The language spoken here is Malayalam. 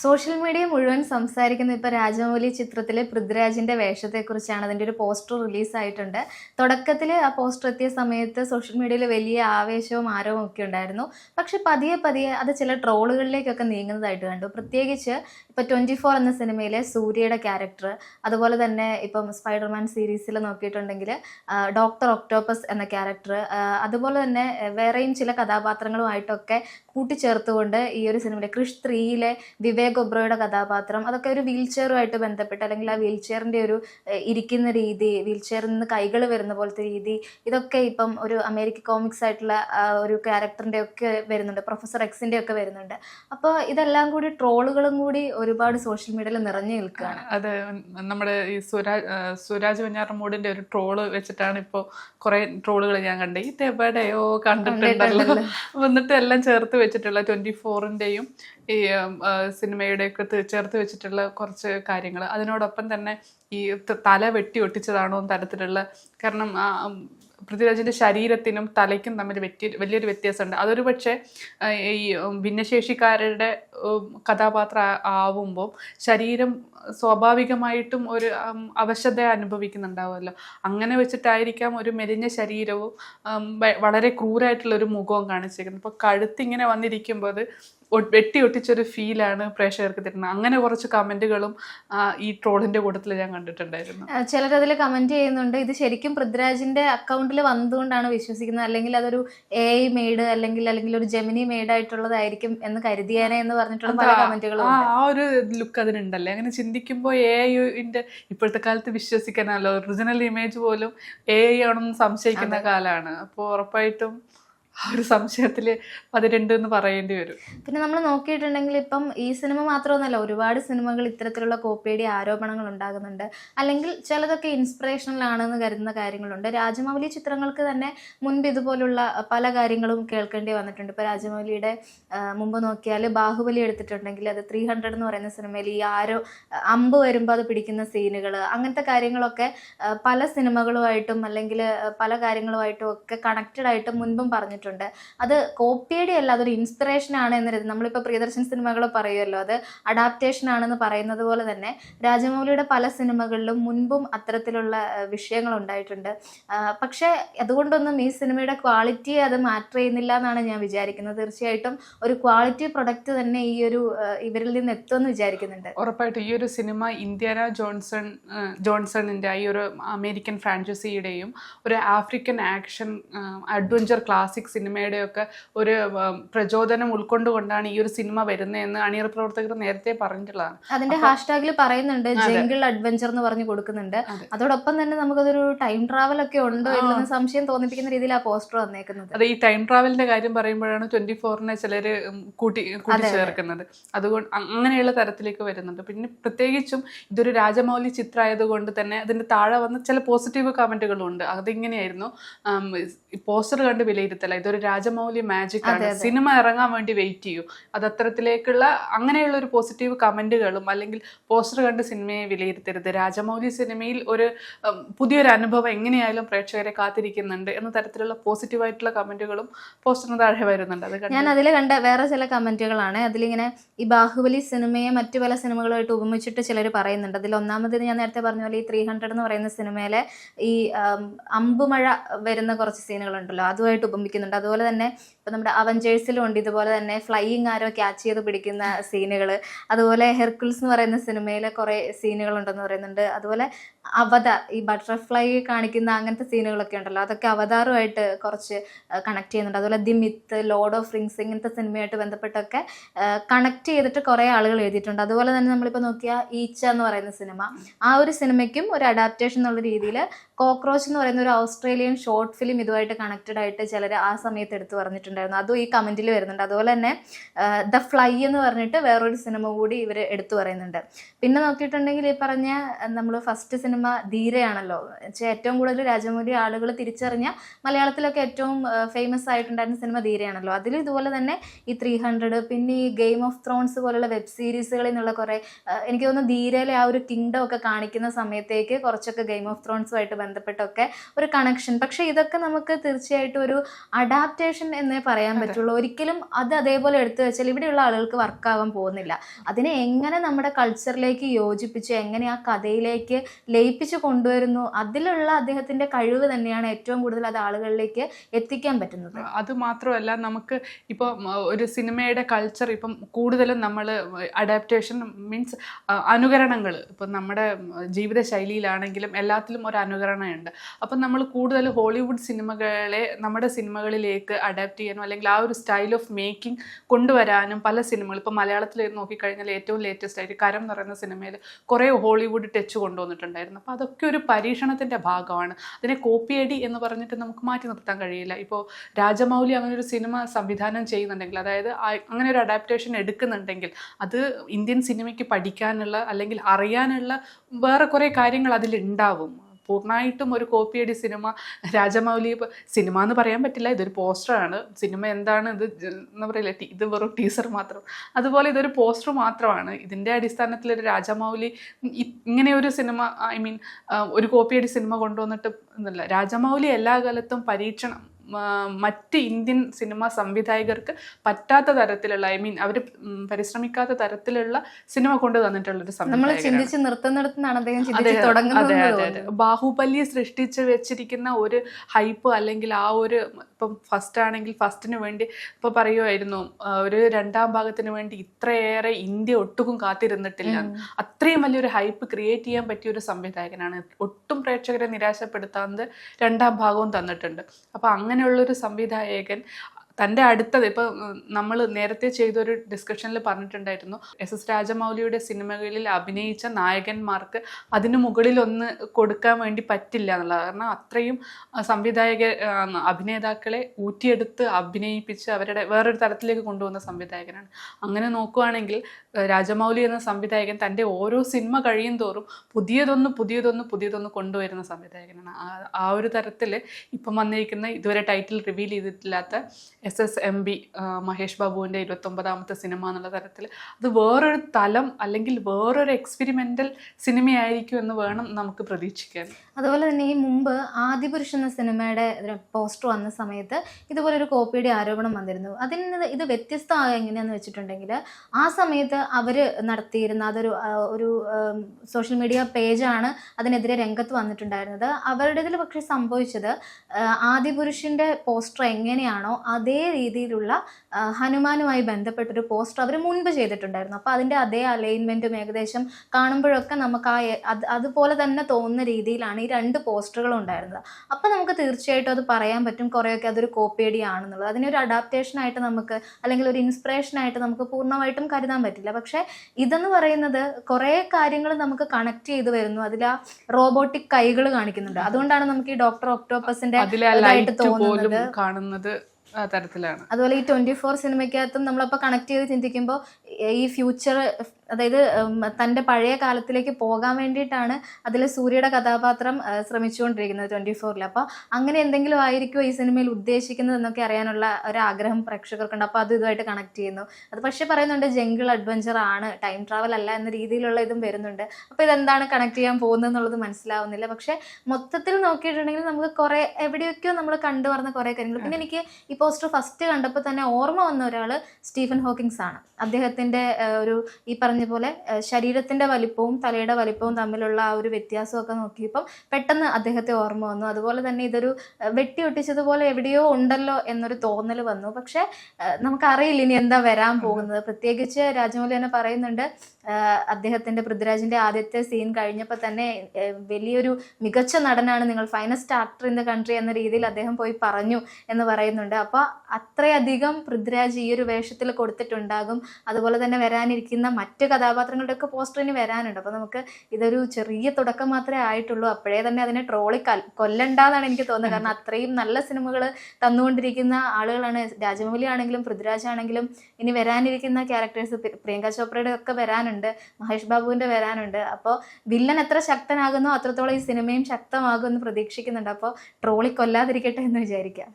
സോഷ്യൽ മീഡിയ മുഴുവൻ സംസാരിക്കുന്ന ഇപ്പോൾ രാജമൗലി ചിത്രത്തിലെ പൃഥ്വിരാജിന്റെ വേഷത്തെക്കുറിച്ചാണ് അതിന്റെ ഒരു പോസ്റ്റർ റിലീസായിട്ടുണ്ട്. തുടക്കത്തിൽ ആ പോസ്റ്റർ എത്തിയ സമയത്ത് സോഷ്യൽ മീഡിയയിൽ വലിയ ആവേശവും ആരവും ഒക്കെ ഉണ്ടായിരുന്നു. പക്ഷെ പതിയെ പതിയെ അത് ചില ട്രോളുകളിലേക്കൊക്കെ നീങ്ങുന്നതായിട്ട് കണ്ടു. പ്രത്യേകിച്ച് ഇപ്പോൾ ട്വന്റി ഫോർ എന്ന സിനിമയിലെ സൂര്യയുടെ ക്യാരക്ടർ അതുപോലെ തന്നെ ഇപ്പം സ്പൈഡർമാൻ സീരീസിൽ നോക്കിയിട്ടുണ്ടെങ്കിൽ ഡോക്ടർ ഒക്ടോപ്പസ് എന്ന ക്യാരക്ടർ അതുപോലെ തന്നെ വേറെയും ചില കഥാപാത്രങ്ങളുമായിട്ടൊക്കെ കൂട്ടിച്ചേർത്തുകൊണ്ട് ഈ ഒരു സിനിമയിലെ ക്രിഷ് ത്രീയിലെ വിവേക് ഒബ്രോയുടെ കഥാപാത്രം. അതൊക്കെ ഒരു വീൽ ചെയറുമായിട്ട് ബന്ധപ്പെട്ട് അല്ലെങ്കിൽ ആ വീൽ ചെയറിന്റെ ഒരു ഇരിക്കുന്ന രീതി വീൽ ചെയറിൽ നിന്ന് കൈകൾ വരുന്ന പോലത്തെ രീതി ഇതൊക്കെ ഇപ്പം ഒരു അമേരിക്കൻ കോമിക്സ് ആയിട്ടുള്ള ഒരു ക്യാരക്ടറിന്റെ ഒക്കെ വരുന്നുണ്ട്. പ്രൊഫസർ എക്സിന്റെ ഒക്കെ വരുന്നുണ്ട്. അപ്പോൾ ഇതെല്ലാം കൂടി ട്രോളുകളും കൂടി ഒരുപാട് സോഷ്യൽ മീഡിയയിൽ നിറഞ്ഞു നിൽക്കുകയാണ്. അതെ നമ്മുടെ ഈ സുരാജ് സുരാജ് വെഞ്ഞാറമൂടിന്റെ ഒരു ട്രോൾ വെച്ചിട്ടാണ് ഇപ്പോൾ കുറെ ട്രോളുകൾ ഞാൻ കണ്ടത് ഇത് എവിടെയോ കണ്ടിട്ടുണ്ടല്ലോ. എന്നിട്ട് എല്ലാം ചേർത്ത് വെച്ചിട്ടുള്ള ട്വന്റി ഫോറിന്റെയും ഈ സിനിമയുടെയൊക്കെ ചേർത്ത് വെച്ചിട്ടുള്ള കുറച്ച് കാര്യങ്ങൾ അതിനോടൊപ്പം തന്നെ ഈ തല വെട്ടി ഒട്ടിച്ചതാണോ തരത്തിലുള്ള കാരണം പൃഥ്വിരാജിന്റെ ശരീരത്തിനും തലയ്ക്കും തമ്മിൽ വ്യത്യ വലിയൊരു വ്യത്യാസമുണ്ട്. അതൊരു പക്ഷേ ഈ ഭിന്നശേഷിക്കാരുടെ കഥാപാത്രം ആവുമ്പോൾ ശരീരം സ്വാഭാവികമായിട്ടും ഒരു അവശത അനുഭവിക്കുന്നുണ്ടാവുമല്ലോ. അങ്ങനെ വെച്ചിട്ടായിരിക്കാം ഒരു മെലിഞ്ഞ ശരീരവും വളരെ ക്രൂരായിട്ടുള്ള ഒരു മുഖവും കാണിച്ചിരിക്കുന്നത് അപ്പോൾ കഴുത്തിങ്ങനെ വന്നിരിക്കുമ്പോൾ വെട്ടി ഒട്ടിച്ചൊരു ഫീലാണ് പ്രേക്ഷകർക്ക് തരുന്നത്. അങ്ങനെ കുറച്ച് കമന്റുകളും ഈ ട്രോളിന്റെ കൂട്ടത്തിൽ ഞാൻ കണ്ടിട്ടുണ്ടായിരുന്നു. ചിലരതിൽ കമന്റ് ചെയ്യുന്നുണ്ട് ഇത് ശരിക്കും പൃഥ്വിരാജിന്റെ അക്കൗണ്ടിൽ വന്നുകൊണ്ടാണ് വിശ്വസിക്കുന്നത്. അല്ലെങ്കിൽ അതൊരു എ ഐ മെയ്ഡ് അല്ലെങ്കിൽ അല്ലെങ്കിൽ ഒരു ജെമിനി മെയ്ഡ് ആയിട്ടുള്ളതായിരിക്കും എന്ന് കരുതിയാനേ എന്ന് പറഞ്ഞിട്ടുള്ള പല കമന്റുകളും ആ ആ ഒരു ലുക്ക് അതിനുണ്ടല്ലേ? അങ്ങനെ ചിന്തിക്കുമ്പോൾ എ ഐന്റെ ഇപ്പോഴത്തെ കാലത്ത് വിശ്വസിക്കാനല്ലോ. ഒറിജിനൽ ഇമേജ് പോലും എ ഐ ആണെന്ന് സംശയിക്കുന്ന കാലമാണ് അപ്പോൾ ഉറപ്പായിട്ടും ആ ഒരു സംശയത്തിൽ പതിരണ്ട് എന്ന് പറയേണ്ടി വരും. പിന്നെ നമ്മൾ നോക്കിയിട്ടുണ്ടെങ്കിൽ ഇപ്പം ഈ സിനിമ മാത്രമൊന്നുമല്ല ഒരുപാട് സിനിമകൾ ഇത്തരത്തിലുള്ള കോപ്പിയടി ആരോപണങ്ങൾ ഉണ്ടാകുന്നുണ്ട്. അല്ലെങ്കിൽ ചിലതൊക്കെ ഇൻസ്പിറേഷണൽ ആണെന്ന് കരുതുന്ന കാര്യങ്ങളുണ്ട്. രാജമൗലി ചിത്രങ്ങൾക്ക് തന്നെ മുൻപ് ഇതുപോലുള്ള പല കാര്യങ്ങളും കേൾക്കേണ്ടി വന്നിട്ടുണ്ട്. ഇപ്പോൾ രാജമൗലിയുടെ മുമ്പ് നോക്കിയാൽ ബാഹുബലി എടുത്തിട്ടുണ്ടെങ്കിൽ അത് ത്രീ ഹൺഡ്രഡ് എന്ന് പറയുന്ന സിനിമയിൽ ഈ ആരോ അമ്പ് വരുമ്പോൾ അത് പിടിക്കുന്ന സീനുകൾ അങ്ങനത്തെ കാര്യങ്ങളൊക്കെ പല സിനിമകളുമായിട്ടും അല്ലെങ്കിൽ പല കാര്യങ്ങളുമായിട്ടും ഒക്കെ കണക്റ്റഡ് ആയിട്ട് മുൻപും പറഞ്ഞിട്ടുണ്ട്. അത് കോപ്പിയുടെ അല്ല അതൊരു ഇൻസ്പിറേഷൻ ആണ് എന്ന് കരുതി. നമ്മളിപ്പോൾ പ്രിയദർശൻ സിനിമകൾ പറയുമല്ലോ അത് അഡാപ്റ്റേഷൻ ആണെന്ന് പറയുന്നത് പോലെ തന്നെ രാജമൗലിയുടെ പല സിനിമകളിലും മുൻപും അത്തരത്തിലുള്ള വിഷയങ്ങൾ ഉണ്ടായിട്ടുണ്ട്. പക്ഷേ അതുകൊണ്ടൊന്നും ഈ സിനിമയുടെ ക്വാളിറ്റിയെ അത് മാറ്റർ ചെയ്യുന്നില്ല എന്നാണ് ഞാൻ വിചാരിക്കുന്നത്. തീർച്ചയായിട്ടും ഒരു ക്വാളിറ്റി പ്രൊഡക്റ്റ് തന്നെ ഈ ഒരു ഇവരിൽ നിന്ന് എത്തുമെന്ന് വിചാരിക്കുന്നുണ്ട്. ഉറപ്പായിട്ടും ഈ ഒരു സിനിമ ഇന്ത്യാന ജോൺസൺ ജോൺസണിന്റെ ഈ ഒരു അമേരിക്കൻ ഫ്രാഞ്ചൈസിയുടെയും ഒരു ആഫ്രിക്കൻ ആക്ഷൻ അഡ്വഞ്ചർ ക്ലാസിക് സിനിമയുടെയൊക്കെ ഒരു പ്രചോദനം ഉൾക്കൊണ്ടുകൊണ്ടാണ് ഈ ഒരു സിനിമ വരുന്നതെന്ന് അണിയർ പ്രവർത്തകർ നേരത്തെ പറഞ്ഞിട്ടുള്ളതാണ്. അതിന്റെ ഹാഷ്ടാഗിൽ പറയുന്നുണ്ട് ജംഗിൾ അഡ്വഞ്ചർ എന്ന് പറഞ്ഞു കൊടുക്കുന്നുണ്ട്. അതോടൊപ്പം തന്നെ നമുക്കതൊരു ടൈം ട്രാവൽ ഒക്കെ ഉണ്ടോ എന്ന് സംശയം തോന്നിപ്പിക്കുന്ന രീതിയിൽ ആ പോസ്റ്റർ വന്നേക്കുന്നത്. അതെ ഈ ടൈം ട്രാവലിന്റെ കാര്യം പറയുമ്പോഴാണ് ട്വന്റി ഫോറിനെ ചിലര് കൂട്ടി കൂട്ടി ചേർക്കുന്നത് അതുകൊണ്ട് അങ്ങനെയുള്ള തരത്തിലേക്ക് വരുന്നുണ്ട്. പിന്നെ പ്രത്യേകിച്ചും ഇതൊരു രാജമൗലി ചിത്രമായതുകൊണ്ട് തന്നെ അതിന്റെ താഴെ വന്ന ചില പോസിറ്റീവ് കമന്റുകളും ഉണ്ട് അതിങ്ങനെയായിരുന്നു പോസ്റ്റർ കണ്ട് വിലയിരുത്തല ഇതൊരു രാജമൗലി മാജിക് ആണ്. സിനിമ ഇറങ്ങാൻ വേണ്ടി വെയിറ്റ് ചെയ്യൂ. അത് അത്തരത്തിലേക്കുള്ള അങ്ങനെയുള്ള ഒരു പോസിറ്റീവ് കമന്റുകളും അല്ലെങ്കിൽ പോസ്റ്റർ കണ്ട് സിനിമയെ വിലയിരുത്തരുത്. രാജമൗലി സിനിമയിൽ ഒരു പുതിയൊരു അനുഭവം എങ്ങനെയായാലും പ്രേക്ഷകരെ കാത്തിരിക്കുന്നുണ്ട് എന്ന തരത്തിലുള്ള പോസിറ്റീവ് ആയിട്ടുള്ള കമന്റുകളും പോസ്റ്ററിന് താഴെ വരുന്നുണ്ട്. അത് ഞാൻ അതിൽ കണ്ട വേറെ ചില കമന്റുകളാണ് അതിലിങ്ങനെ ഈ ബാഹുബലി സിനിമയെ മറ്റു പല സിനിമകളുമായിട്ട് ഉപമിച്ചിട്ട് ചിലർ പറയുന്നുണ്ട്. അതിൽ ഒന്നാമത് ഞാൻ നേരത്തെ പറഞ്ഞ പോലെ ഈ ത്രീ ഹൺഡ്രഡ് എന്ന് പറയുന്ന സിനിമയിലെ ഈ അമ്പുമഴ വരുന്ന കുറച്ച് സീനുകളുണ്ടല്ലോ. അതുമായിട്ട് ഉപമിക്കുന്നുണ്ട്. അതുപോലെ തന്നെ ഇപ്പം നമ്മുടെ അവഞ്ചേഴ്സിലും ഉണ്ട്. ഇതുപോലെ തന്നെ ഫ്ലൈയിങ് ആരോ ക്യാച്ച് ചെയ്ത് പിടിക്കുന്ന സീനുകൾ അതുപോലെ ഹെർക്കുൽസ് എന്ന് പറയുന്ന സിനിമയിലെ കുറേ സീനുകൾ ഉണ്ടെന്ന് പറയുന്നുണ്ട്. അതുപോലെ അവതാർ ഈ ബട്ടർഫ്ലൈ കാണിക്കുന്ന അങ്ങനത്തെ സീനുകളൊക്കെ ഉണ്ടല്ലോ അതൊക്കെ അവതാറുമായിട്ട് കുറച്ച് കണക്ട് ചെയ്യുന്നുണ്ട്. അതുപോലെ the myth lord of rings ഇങ്ങനത്തെ സിനിമയായിട്ട് ബന്ധപ്പെട്ടൊക്കെ കണക്ട് ചെയ്തിട്ട് കുറേ ആളുകൾ എഴുതിയിട്ടുണ്ട്. അതുപോലെ തന്നെ നമ്മളിപ്പോൾ നോക്കിയാൽ ഈച്ച എന്ന് പറയുന്ന സിനിമ. ആ ഒരു സിനിമയ്ക്കും ഒരു അഡാപ്റ്റേഷൻ എന്നുള്ള രീതിയിൽ കോക്രോച്ച് എന്ന് പറയുന്ന ഒരു ഓസ്ട്രേലിയൻ ഷോർട്ട് ഫിലിം ഇതുമായിട്ട് കണക്റ്റഡ് ആയിട്ട് ചിലർ ആ സമയത്ത് എടുത്തു പറഞ്ഞിട്ടുണ്ടായിരുന്നു. അതും ഈ കമന്റിൽ വരുന്നുണ്ട്. അതുപോലെ തന്നെ ദ ഫ്ലൈ എന്ന് പറഞ്ഞിട്ട് വേറൊരു സിനിമ കൂടി ഇവർ എടുത്തു പറയുന്നുണ്ട്. പിന്നെ നോക്കിയിട്ടുണ്ടെങ്കിൽ ഈ പറഞ്ഞ നമ്മൾ ഫസ്റ്റ് സിനിമ സിനിമ ധീരയാണല്ലോ. ഏറ്റവും കൂടുതൽ രാജമൗലി ആളുകൾ തിരിച്ചറിഞ്ഞ മലയാളത്തിലൊക്കെ ഏറ്റവും ഫേമസ് ആയിട്ടുണ്ടായിരുന്ന സിനിമ ധീരയാണല്ലോ. അതിൽ ഇതുപോലെ തന്നെ ഈ ത്രീ ഹൺഡ്രഡ് പിന്നെ ഈ ഗെയിം ഓഫ് ത്രോൺസ് പോലുള്ള വെബ് സീരീസുകളിൽ നിന്നുള്ള കുറേ എനിക്ക് തോന്നുന്നു ധീരയിലെ ആ ഒരു കിങ്ഡം ഒക്കെ കാണിക്കുന്ന സമയത്തേക്ക് കുറച്ചൊക്കെ ഗെയിം ഓഫ് ത്രോൺസുമായിട്ട് ബന്ധപ്പെട്ടൊക്കെ ഒരു കണക്ഷൻ പക്ഷെ ഇതൊക്കെ നമുക്ക് തീർച്ചയായിട്ടും ഒരു അഡാപ്റ്റേഷൻ എന്നേ പറയാൻ പറ്റുള്ളൂ. ഒരിക്കലും അത് അതേപോലെ എടുത്തു വെച്ചാൽ ഇവിടെയുള്ള ആളുകൾക്ക് വർക്കാവാൻ പോകുന്നില്ല. അതിനെ എങ്ങനെ നമ്മുടെ കൾച്ചറിലേക്ക് യോജിപ്പിച്ച് എങ്ങനെ ആ കഥയിലേക്ക് ലയിപ്പിച്ച് കൊണ്ടുവരുന്നു. അതിലുള്ള അദ്ദേഹത്തിന്റെ കഴിവ് തന്നെയാണ് ഏറ്റവും കൂടുതൽ അത് ആളുകളിലേക്ക് എത്തിക്കാൻ പറ്റുന്നത്. അത് മാത്രമല്ല നമുക്ക് ഇപ്പോൾ ഒരു സിനിമയുടെ കൾച്ചർ ഇപ്പം കൂടുതലും നമ്മൾ അഡാപ്റ്റേഷൻ മീൻസ് അനുകരണങ്ങൾ. ഇപ്പം നമ്മുടെ ജീവിത ശൈലിയിലാണെങ്കിലും എല്ലാത്തിലും ഒരു അനുകരണമുണ്ട് അപ്പം നമ്മൾ കൂടുതൽ ഹോളിവുഡ് സിനിമകളെ നമ്മുടെ സിനിമകളിലേക്ക് അഡാപ്റ്റ് ചെയ്യാനും അല്ലെങ്കിൽ ആ ഒരു സ്റ്റൈൽ ഓഫ് മേക്കിംഗ് കൊണ്ടുവരാനും പല സിനിമകൾ ഇപ്പം മലയാളത്തിൽ നോക്കിക്കഴിഞ്ഞാൽ ഏറ്റവും ലേറ്റസ്റ്റ് ആയിട്ട് കരം എന്ന് സിനിമയിൽ കുറേ ഹോളിവുഡ് ടച്ച് കൊണ്ടുവന്നിട്ടുണ്ടായിരുന്നു. അപ്പോൾ അതൊക്കെ ഒരു പരീക്ഷണത്തിന്റെ ഭാഗമാണ്. അതിനെ കോപ്പിയടി എന്ന് പറഞ്ഞിട്ട് നമുക്ക് മാറ്റി നിർത്താൻ കഴിയില്ല. ഇപ്പോൾ രാജമൗലി അങ്ങനെ ഒരു സിനിമ സംവിധാനം ചെയ്യുന്നുണ്ടെങ്കിൽ അതായത് അങ്ങനെ ഒരു അഡാപ്റ്റേഷൻ എടുക്കുന്നുണ്ടെങ്കിൽ അത് ഇന്ത്യൻ സിനിമയ്ക്ക് പഠിക്കാനുള്ള അല്ലെങ്കിൽ അറിയാനുള്ള വേറെ കുറേ കാര്യങ്ങൾ അതിലുണ്ടാവും. പൂർണമായിട്ടും ഒരു കോപ്പിയടി സിനിമ രാജമൗലി സിനിമ എന്ന് പറയാൻ പറ്റില്ല. ഇതൊരു പോസ്റ്ററാണ് സിനിമ എന്താണ്? ഇത് എന്ന് പറയില്ല? ഇത് വെറും ടീസർ മാത്രം. അതുപോലെ ഇതൊരു പോസ്റ്റർ മാത്രമാണ്. ഇതിന്റെ അടിസ്ഥാനത്തിൽ ഒരു രാജമൗലി ഇങ്ങനെ ഒരു സിനിമ ഐ മീൻ ഒരു കോപ്പിയടി സിനിമ കൊണ്ടുവന്നിട്ട് എന്നല്ല രാജമൗലി എല്ലാ കാലത്തും പരീക്ഷണം മറ്റ് ഇന്ത്യൻ സിനിമാ സംവിധായകർക്ക് പറ്റാത്ത തരത്തിലുള്ള ഐ മീൻ അവർ പരിശ്രമിക്കാത്ത തരത്തിലുള്ള സിനിമ കൊണ്ടു തന്നിട്ടുള്ള ഒരു നമ്മൾ ചിന്തിച്ച് നിർത്തുന്നിടത്തുനിന്നാണ് അദ്ദേഹം തുടങ്ങുന്നത് ബാഹുബലി സൃഷ്ടിച്ചു വെച്ചിരിക്കുന്ന ഒരു ഹൈപ്പ് അല്ലെങ്കിൽ ആ ഒരു ഇപ്പം ഫസ്റ്റ് ആണെങ്കിൽ ഫസ്റ്റിന് വേണ്ടി ഇപ്പം പറയുമായിരുന്നു ഒരു രണ്ടാം ഭാഗത്തിന് വേണ്ടി ഇത്രയേറെ ഇന്ത്യ ഒട്ടുക്കും കാത്തിരുന്നിട്ടില്ല. അത്രയും വലിയൊരു ഹൈപ്പ് ക്രിയേറ്റ് ചെയ്യാൻ പറ്റിയ ഒരു സംവിധായകനാണ്. ഒട്ടും പ്രേക്ഷകരെ നിരാശപ്പെടുത്താതെ രണ്ടാം ഭാഗവും തന്നിട്ടുണ്ട്. അപ്പം അങ്ങനെയുള്ളൊരു സംവിധായകൻ തന്റെ അടുത്തത് ഇപ്പോൾ നമ്മൾ നേരത്തെ ചെയ്തൊരു ഡിസ്കഷനിൽ പറഞ്ഞിട്ടുണ്ടായിരുന്നു. എസ് എസ് രാജമൗലിയുടെ സിനിമകളിൽ അഭിനയിച്ച നായകന്മാർക്ക് അതിനു മുകളിൽ ഒന്ന് കൊടുക്കാൻ വേണ്ടി പറ്റില്ല എന്നുള്ളത്. കാരണം അത്രയും സംവിധായക അഭിനേതാക്കളെ ഊറ്റിയെടുത്ത് അഭിനയിപ്പിച്ച് അവരുടെ വേറൊരു തരത്തിലേക്ക് കൊണ്ടുവന്ന സംവിധായകനാണ്. അങ്ങനെ നോക്കുകയാണെങ്കിൽ രാജമൗലി എന്ന സംവിധായകൻ തന്റെ ഓരോ സിനിമ കഴിയും തോറും പുതിയതൊന്ന് പുതിയതൊന്ന് പുതിയതൊന്ന് കൊണ്ടുവരുന്ന സംവിധായകനാണ്. ആ ഒരു തരത്തിൽ ഇപ്പം വന്നിരിക്കുന്ന ഇതുവരെ ടൈറ്റിൽ റിവീൽ ചെയ്തിട്ടില്ലാത്ത S S M B Mahesh ബാബുവിന്റെ ഇരുപത്തൊമ്പതാമത്തെ സിനിമ എന്നുള്ള തരത്തിൽ. അത് വേറൊരു തലം അല്ലെങ്കിൽ വേറൊരു എക്സ്പെരിമെന്റൽ സിനിമയായിരിക്കും എന്ന് വേണം നമുക്ക് പ്രതീക്ഷിക്കാൻ. അതുപോലെ തന്നെ ഈ മുമ്പ് ആദിപുരുഷ് എന്ന സിനിമയുടെ പോസ്റ്റർ വന്ന സമയത്ത് ഇതുപോലെ ഒരു കോപ്പിയുടെ ആരോപണം വന്നിരുന്നു. അതിൽ നിന്ന് ഇത് വ്യത്യസ്തമായ എങ്ങനെയാണെന്ന് വെച്ചിട്ടുണ്ടെങ്കിൽ ആ സമയത്ത് അവർ നടത്തിയിരുന്ന അതൊരു ഒരു സോഷ്യൽ മീഡിയ പേജാണ് അതിനെതിരെ രംഗത്ത് വന്നിട്ടുണ്ടായിരുന്നത്. അവരുടേതിൽ പക്ഷേ സംഭവിച്ചത് ആദിപുരുഷിന്റെ പോസ്റ്റർ എങ്ങനെയാണോ അതേ രീതിയിലുള്ള ഹനുമാനുമായി ബന്ധപ്പെട്ടൊരു പോസ്റ്റർ അവർ മുൻപ് ചെയ്തിട്ടുണ്ടായിരുന്നു. അപ്പോൾ അതിന്റെ അതേ അലൈൻമെന്റും ഏകദേശം കാണുമ്പോഴൊക്കെ നമുക്ക് ആ അത് അതുപോലെ തന്നെ തോന്നുന്ന രീതിയിലാണ് ഈ രണ്ട് പോസ്റ്ററുകളും ഉണ്ടായിരുന്നത്. അപ്പോൾ നമുക്ക് തീർച്ചയായിട്ടും അത് പറയാൻ പറ്റും കുറേയൊക്കെ അതൊരു കോപ്പിയടി ആണെന്നുള്ളത്. അതിനൊരു അഡാപ്റ്റേഷനായിട്ട് നമുക്ക് അല്ലെങ്കിൽ ഒരു ഇൻസ്പിറേഷനായിട്ട് നമുക്ക് പൂർണമായിട്ടും കരുതാൻ പറ്റില്ല. പക്ഷേ ഇതെന്ന് പറയുന്നത് കുറേ കാര്യങ്ങൾ നമുക്ക് കണക്ട് ചെയ്ത് വരുന്നു. അതിൽ ആ റോബോട്ടിക് കൈകൾ കാണിക്കുന്നുണ്ട്. അതുകൊണ്ടാണ് നമുക്ക് ഈ ഡോക്ടർ ഒക്ടോപ്പസിന്റെ കാണുന്നത് തരത്തിലാണ്. അതുപോലെ ഈ ട്വന്റി ഫോർ സിനിമയ്ക്കകത്തും നമ്മളപ്പോൾ കണക്ട് ചെയ്ത് ചിന്തിക്കുമ്പോൾ ഈ ഫ്യൂച്ചർ അതായത് തന്റെ പഴയ കാലത്തിലേക്ക് പോകാൻ വേണ്ടിയിട്ടാണ് അതിൽ സൂര്യയുടെ കഥാപാത്രം ശ്രമിച്ചുകൊണ്ടിരിക്കുന്നത് ട്വന്റി ഫോറിൽ അപ്പോൾ അങ്ങനെ എന്തെങ്കിലും ആയിരിക്കുമോ ഈ സിനിമയിൽ ഉദ്ദേശിക്കുന്നത് എന്നൊക്കെ അറിയാനുള്ള ഒരു ആഗ്രഹം പ്രേക്ഷകർക്കുണ്ട്. അപ്പോൾ അത് ഇതുമായിട്ട് കണക്ട് ചെയ്യുന്നു. അത് പക്ഷേ പറയുന്നുണ്ട് ജംഗിൾ അഡ്വഞ്ചർ ആണ്. ടൈം ട്രാവൽ അല്ല എന്ന രീതിയിലുള്ള ഇതും വരുന്നുണ്ട്. അപ്പോൾ ഇതെന്താണ് കണക്ട് ചെയ്യാൻ പോകുന്നത് എന്നുള്ളത് മനസ്സിലാവുന്നില്ല. പക്ഷേ മൊത്തത്തിൽ നോക്കിയിട്ടുണ്ടെങ്കിൽ നമുക്ക് കുറേ എവിടെയൊക്കെയോ നമ്മൾ കണ്ടു പറഞ്ഞ കുറേ കാര്യങ്ങൾ. പിന്നെ എനിക്ക് ഈ പോസ്റ്റർ ഫസ്റ്റ് കണ്ടപ്പോൾ തന്നെ ഓർമ്മ വന്ന ഒരാൾ സ്റ്റീഫൻ ഹോക്കിങ്സ് ആണ്. അദ്ദേഹത്തിന്റെ ഒരു ഈ പറഞ്ഞ പോലെ ശരീരത്തിന്റെ വലിപ്പവും തലയുടെ വലിപ്പവും തമ്മിലുള്ള ആ ഒരു വ്യത്യാസമൊക്കെ നോക്കിയപ്പം പെട്ടെന്ന് അദ്ദേഹത്തെ ഓർമ്മ വന്നു. അതുപോലെ തന്നെ ഇതൊരു വെട്ടി ഒട്ടിച്ചതുപോലെ എവിടെയോ ഉണ്ടല്ലോ എന്നൊരു തോന്നൽ വന്നു. പക്ഷെ നമുക്കറിയില്ല ഇനി എന്താ വരാൻ പോകുന്നത്. പ്രത്യേകിച്ച് രാജമൗലി തന്നെ പറയുന്നുണ്ട് അദ്ദേഹത്തിന്റെ പൃഥ്വിരാജിന്റെ ആദ്യത്തെ സീൻ കഴിഞ്ഞപ്പോൾ തന്നെ വലിയൊരു മികച്ച നടനാണ് നിങ്ങൾ finest actor in the country എന്ന രീതിയിൽ അദ്ദേഹം പോയി പറഞ്ഞു എന്ന് പറയുന്നുണ്ട്. അപ്പോൾ അത്രയധികം പൃഥ്വിരാജ് ഈ ഒരു വേഷത്തിൽ കൊടുത്തിട്ടുണ്ടാകും. അതുപോലെ തന്നെ വരാനിരിക്കുന്ന മറ്റ് കഥാപാത്രങ്ങളുടെ ഒക്കെ പോസ്റ്റർ ഇനി വരാനുണ്ട്. അപ്പോൾ നമുക്ക് ഇതൊരു ചെറിയ തുടക്കം മാത്രമേ ആയിട്ടുള്ളൂ. അപ്പോഴേ തന്നെ അതിനെ ട്രോളി കൊല്ലണ്ടെന്നാണ് എനിക്ക് തോന്നുന്നത്. കാരണം അത്രയും നല്ല സിനിമകൾ തന്നുകൊണ്ടിരിക്കുന്ന ആളുകളാണ്. രാജമൗലി ആണെങ്കിലും പൃഥ്വിരാജ് ആണെങ്കിലും ഇനി വരാനിരിക്കുന്ന ക്യാരക്ടേഴ്സ് പ്രിയങ്ക ചോപ്രയുടെ ഒക്കെ വരാനുണ്ട്. വരാനുണ്ട് മഹേഷ് ബാബുവിന്റെ വരാനുണ്ട്. അപ്പോൾ വില്ലൻ എത്ര ശക്തനാകുന്നോ അത്രത്തോളം ഈ സിനിമയും ശക്തമാകുമെന്ന് പ്രതീക്ഷിക്കുന്നുണ്ട്. അപ്പോൾ ട്രോളി കൊല്ലാതിരിക്കട്ടെ എന്ന് വിചാരിക്കാം.